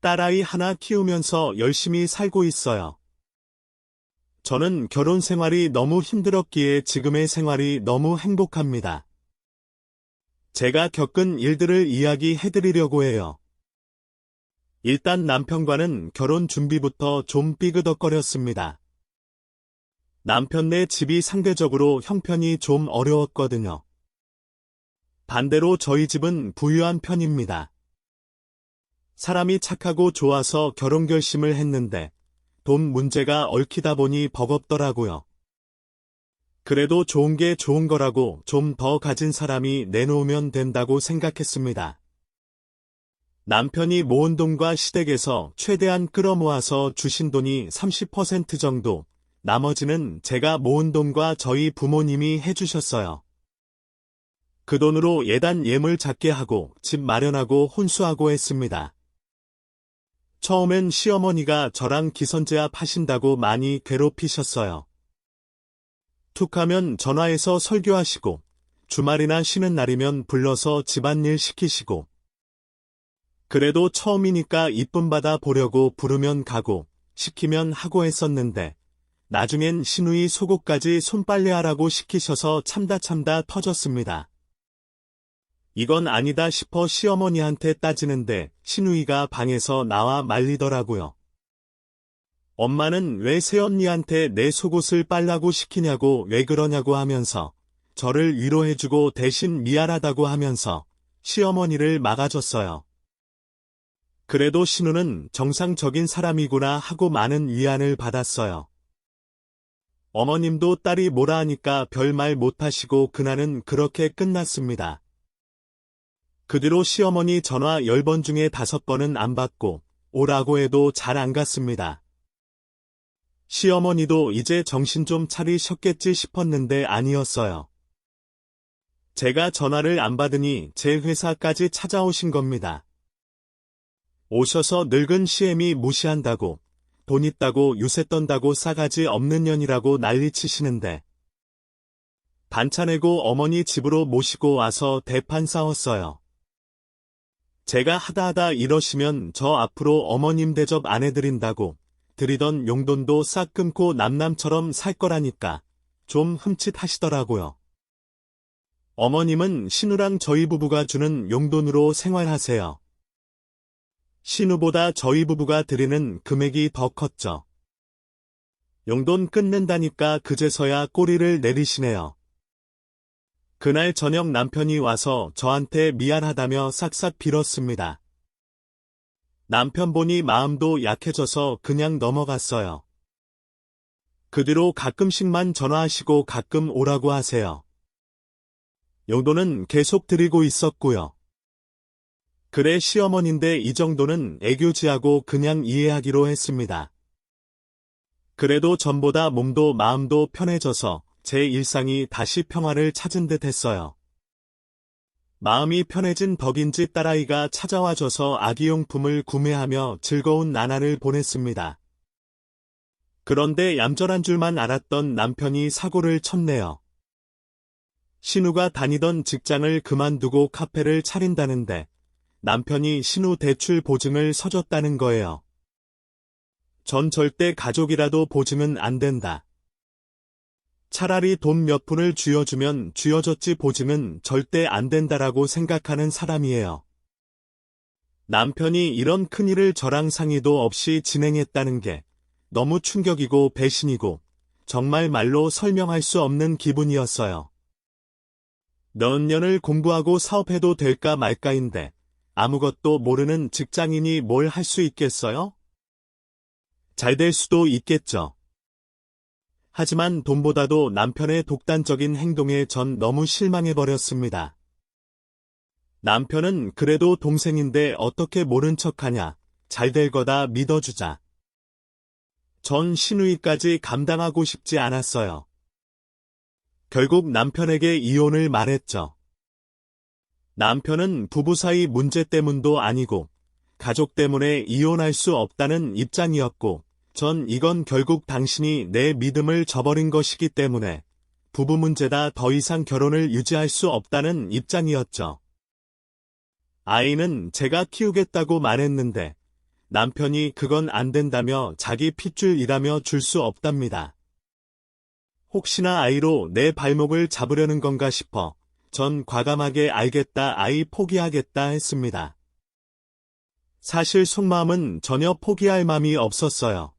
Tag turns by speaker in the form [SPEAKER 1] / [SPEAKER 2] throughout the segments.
[SPEAKER 1] 딸아이 하나 키우면서 열심히 살고 있어요. 저는 결혼 생활이 너무 힘들었기에 지금의 생활이 너무 행복합니다. 제가 겪은 일들을 이야기해드리려고 해요. 일단 남편과는 결혼 준비부터 좀 삐그덕거렸습니다. 남편네 집이 상대적으로 형편이 좀 어려웠거든요. 반대로 저희 집은 부유한 편입니다. 사람이 착하고 좋아서 결혼 결심을 했는데 돈 문제가 얽히다 보니 버겁더라고요. 그래도 좋은 게 좋은 거라고 좀 더 가진 사람이 내놓으면 된다고 생각했습니다. 남편이 모은 돈과 시댁에서 최대한 끌어모아서 주신 돈이 30% 정도, 나머지는 제가 모은 돈과 저희 부모님이 해주셨어요. 그 돈으로 예단 예물 잡게 하고 집 마련하고 혼수하고 했습니다. 처음엔 시어머니가 저랑 기선제압 하신다고 많이 괴롭히셨어요. 툭 하면 전화해서 설교하시고 주말이나 쉬는 날이면 불러서 집안일 시키시고 그래도 처음이니까 이쁨 받아 보려고 부르면 가고 시키면 하고 했었는데 나중엔 신우이 속옷까지 손빨래하라고 시키셔서 참다 참다 터졌습니다. 이건 아니다 싶어 시어머니한테 따지는데 신우이가 방에서 나와 말리더라고요. 엄마는 왜 새언니한테 내 속옷을 빨라고 시키냐고 왜 그러냐고 하면서 저를 위로해주고 대신 미안하다고 하면서 시어머니를 막아줬어요. 그래도 신우는 정상적인 사람이구나 하고 많은 위안을 받았어요. 어머님도 딸이 뭐라 하니까 별말 못하시고 그날은 그렇게 끝났습니다. 그 뒤로 시어머니 전화 10번 중에 5번은 안 받고 오라고 해도 잘 안 갔습니다. 시어머니도 이제 정신 좀 차리셨겠지 싶었는데 아니었어요. 제가 전화를 안 받으니 제 회사까지 찾아오신 겁니다. 오셔서 늙은 시엠이 무시한다고 돈 있다고 유세 떤다고 싸가지 없는 년이라고 난리치시는데 반차 내고 어머니 집으로 모시고 와서 대판 싸웠어요. 제가 하다하다 이러시면 저 앞으로 어머님 대접 안 해드린다고 드리던 용돈도 싹 끊고 남남처럼 살 거라니까 좀 흠칫하시더라고요. 어머님은 신우랑 저희 부부가 주는 용돈으로 생활하세요. 신우보다 저희 부부가 드리는 금액이 더 컸죠. 용돈 끊는다니까 그제서야 꼬리를 내리시네요. 그날 저녁 남편이 와서 저한테 미안하다며 싹싹 빌었습니다. 남편 보니 마음도 약해져서 그냥 넘어갔어요. 그 뒤로 가끔씩만 전화하시고 가끔 오라고 하세요. 용돈은 계속 드리고 있었고요. 그래 시어머니인데 이 정도는 애교지하고 그냥 이해하기로 했습니다. 그래도 전보다 몸도 마음도 편해져서 제 일상이 다시 평화를 찾은 듯 했어요. 마음이 편해진 덕인지 딸아이가 찾아와줘서 아기용품을 구매하며 즐거운 나날을 보냈습니다. 그런데 얌전한 줄만 알았던 남편이 사고를 쳤네요. 신우가 다니던 직장을 그만두고 카페를 차린다는데 남편이 신우 대출 보증을 서줬다는 거예요. 전 절대 가족이라도 보증은 안 된다. 차라리 돈 몇 푼을 쥐어주면 쥐어줬지 보증은 절대 안 된다라고 생각하는 사람이에요. 남편이 이런 큰일을 저랑 상의도 없이 진행했다는 게 너무 충격이고 배신이고 정말 말로 설명할 수 없는 기분이었어요. 몇 년을 공부하고 사업해도 될까 말까인데 아무것도 모르는 직장인이 뭘 할 수 있겠어요? 잘 될 수도 있겠죠. 하지만 돈보다도 남편의 독단적인 행동에 전 너무 실망해버렸습니다. 남편은 그래도 동생인데 어떻게 모른 척하냐. 잘 될 거다 믿어주자. 전 신우이까지 감당하고 싶지 않았어요. 결국 남편에게 이혼을 말했죠. 남편은 부부 사이 문제 때문도 아니고 가족 때문에 이혼할 수 없다는 입장이었고 전 이건 결국 당신이 내 믿음을 저버린 것이기 때문에 부부 문제다 더 이상 결혼을 유지할 수 없다는 입장이었죠. 아이는 제가 키우겠다고 말했는데 남편이 그건 안 된다며 자기 핏줄 일하며 줄 수 없답니다. 혹시나 아이로 내 발목을 잡으려는 건가 싶어 전 과감하게 알겠다 아이 포기하겠다 했습니다. 사실 속마음은 전혀 포기할 마음이 없었어요.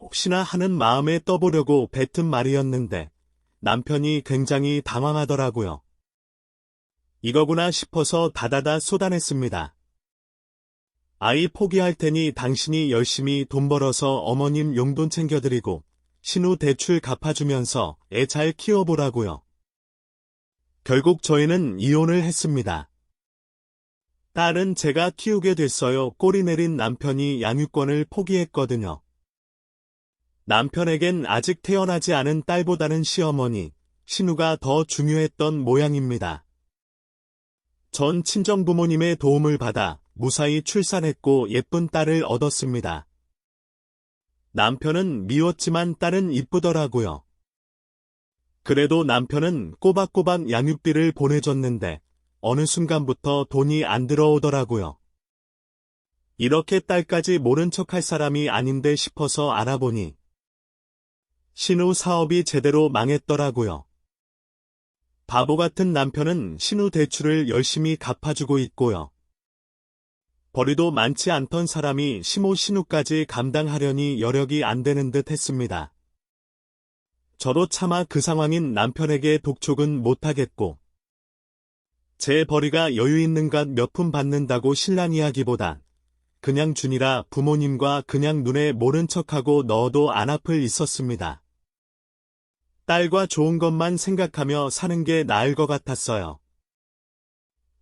[SPEAKER 1] 혹시나 하는 마음에 떠보려고 뱉은 말이었는데 남편이 굉장히 당황하더라고요. 이거구나 싶어서 다다다 쏟아냈습니다. 아이 포기할 테니 당신이 열심히 돈 벌어서 어머님 용돈 챙겨드리고 신우 대출 갚아주면서 애 잘 키워보라고요. 결국 저희는 이혼을 했습니다. 딸은 제가 키우게 됐어요. 꼬리 내린 남편이 양육권을 포기했거든요. 남편에겐 아직 태어나지 않은 딸보다는 시어머니, 신우가 더 중요했던 모양입니다. 전 친정부모님의 도움을 받아 무사히 출산했고 예쁜 딸을 얻었습니다. 남편은 미웠지만 딸은 이쁘더라고요. 그래도 남편은 꼬박꼬박 양육비를 보내줬는데 어느 순간부터 돈이 안 들어오더라고요. 이렇게 딸까지 모른 척할 사람이 아닌데 싶어서 알아보니 신우 사업이 제대로 망했더라고요. 바보 같은 남편은 신우 대출을 열심히 갚아주고 있고요. 벌이도 많지 않던 사람이 시모 신우까지 감당하려니 여력이 안 되는 듯 했습니다. 저도 차마 그 상황인 남편에게 독촉은 못하겠고, 제 벌이가 여유 있는 것 몇 푼 받는다고 신랑이 하기보다 그냥 준이라 부모님과 그냥 눈에 모른 척하고 넣어도 안 아플 있었습니다. 딸과 좋은 것만 생각하며 사는 게 나을 것 같았어요.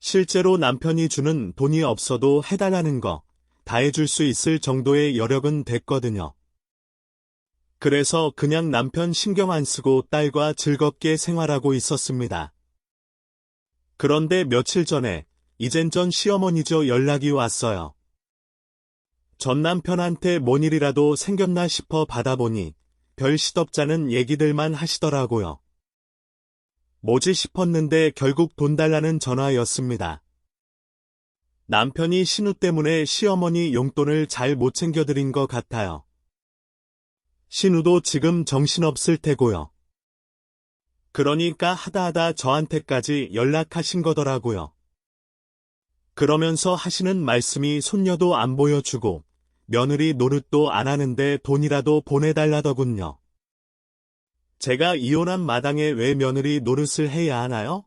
[SPEAKER 1] 실제로 남편이 주는 돈이 없어도 해달라는 거 다 해줄 수 있을 정도의 여력은 됐거든요. 그래서 그냥 남편 신경 안 쓰고 딸과 즐겁게 생활하고 있었습니다. 그런데 며칠 전에 이젠 전 시어머니죠 연락이 왔어요. 전 남편한테 뭔 일이라도 생겼나 싶어 받아보니 별 시덥잖은 얘기들만 하시더라고요. 뭐지 싶었는데 결국 돈 달라는 전화였습니다. 남편이 신우 때문에 시어머니 용돈을 잘 못 챙겨드린 것 같아요. 신우도 지금 정신없을 테고요. 그러니까 하다하다 저한테까지 연락하신 거더라고요. 그러면서 하시는 말씀이 손녀도 안 보여주고 며느리 노릇도 안 하는데 돈이라도 보내달라더군요. 제가 이혼한 마당에 왜 며느리 노릇을 해야 하나요?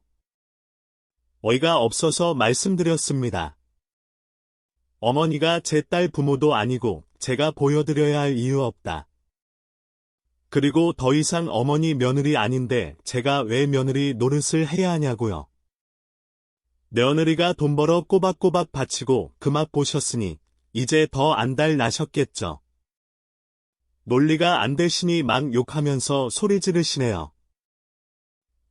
[SPEAKER 1] 어이가 없어서 말씀드렸습니다. 어머니가 제 딸 부모도 아니고 제가 보여드려야 할 이유 없다. 그리고 더 이상 어머니 며느리 아닌데 제가 왜 며느리 노릇을 해야 하냐고요. 며느리가 돈 벌어 꼬박꼬박 바치고 그 맛 보셨으니 이제 더 안달 나셨겠죠. 논리가 안 되시니 막 욕하면서 소리 지르시네요.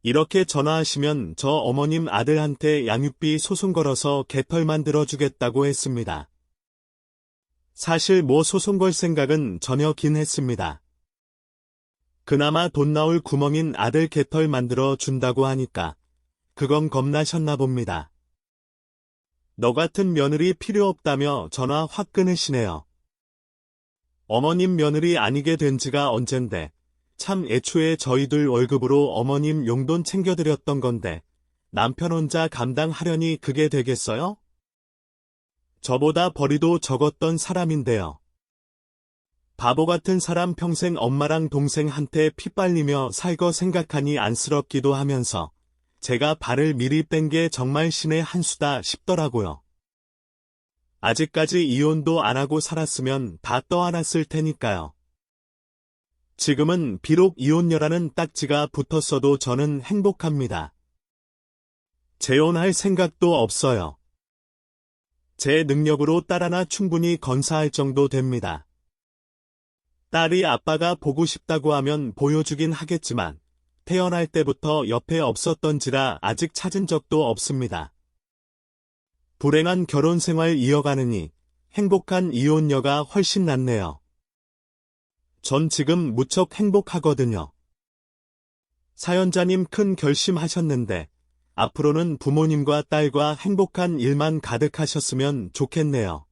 [SPEAKER 1] 이렇게 전화하시면 저 어머님 아들한테 양육비 소송 걸어서 개털 만들어 주겠다고 했습니다. 사실 뭐 소송 걸 생각은 전혀 긴 했습니다. 그나마 돈 나올 구멍인 아들 개털 만들어 준다고 하니까 그건 겁나셨나 봅니다. 너 같은 며느리 필요 없다며 전화 확 끊으시네요. 어머님 며느리 아니게 된 지가 언젠데 참 애초에 저희들 월급으로 어머님 용돈 챙겨드렸던 건데 남편 혼자 감당하려니 그게 되겠어요? 저보다 벌이도 적었던 사람인데요. 바보 같은 사람 평생 엄마랑 동생한테 피 빨리며 살거 생각하니 안쓰럽기도 하면서 제가 발을 미리 뺀 게 정말 신의 한 수다 싶더라고요. 아직까지 이혼도 안 하고 살았으면 다 떠안았을 테니까요. 지금은 비록 이혼녀라는 딱지가 붙었어도 저는 행복합니다. 재혼할 생각도 없어요. 제 능력으로 딸 하나 충분히 건사할 정도 됩니다. 딸이 아빠가 보고 싶다고 하면 보여주긴 하겠지만 태어날 때부터 옆에 없었던지라 아직 찾은 적도 없습니다. 불행한 결혼 생활 이어가느니 행복한 이혼녀가 훨씬 낫네요. 전 지금 무척 행복하거든요. 사연자님 큰 결심하셨는데 앞으로는 부모님과 딸과 행복한 일만 가득하셨으면 좋겠네요.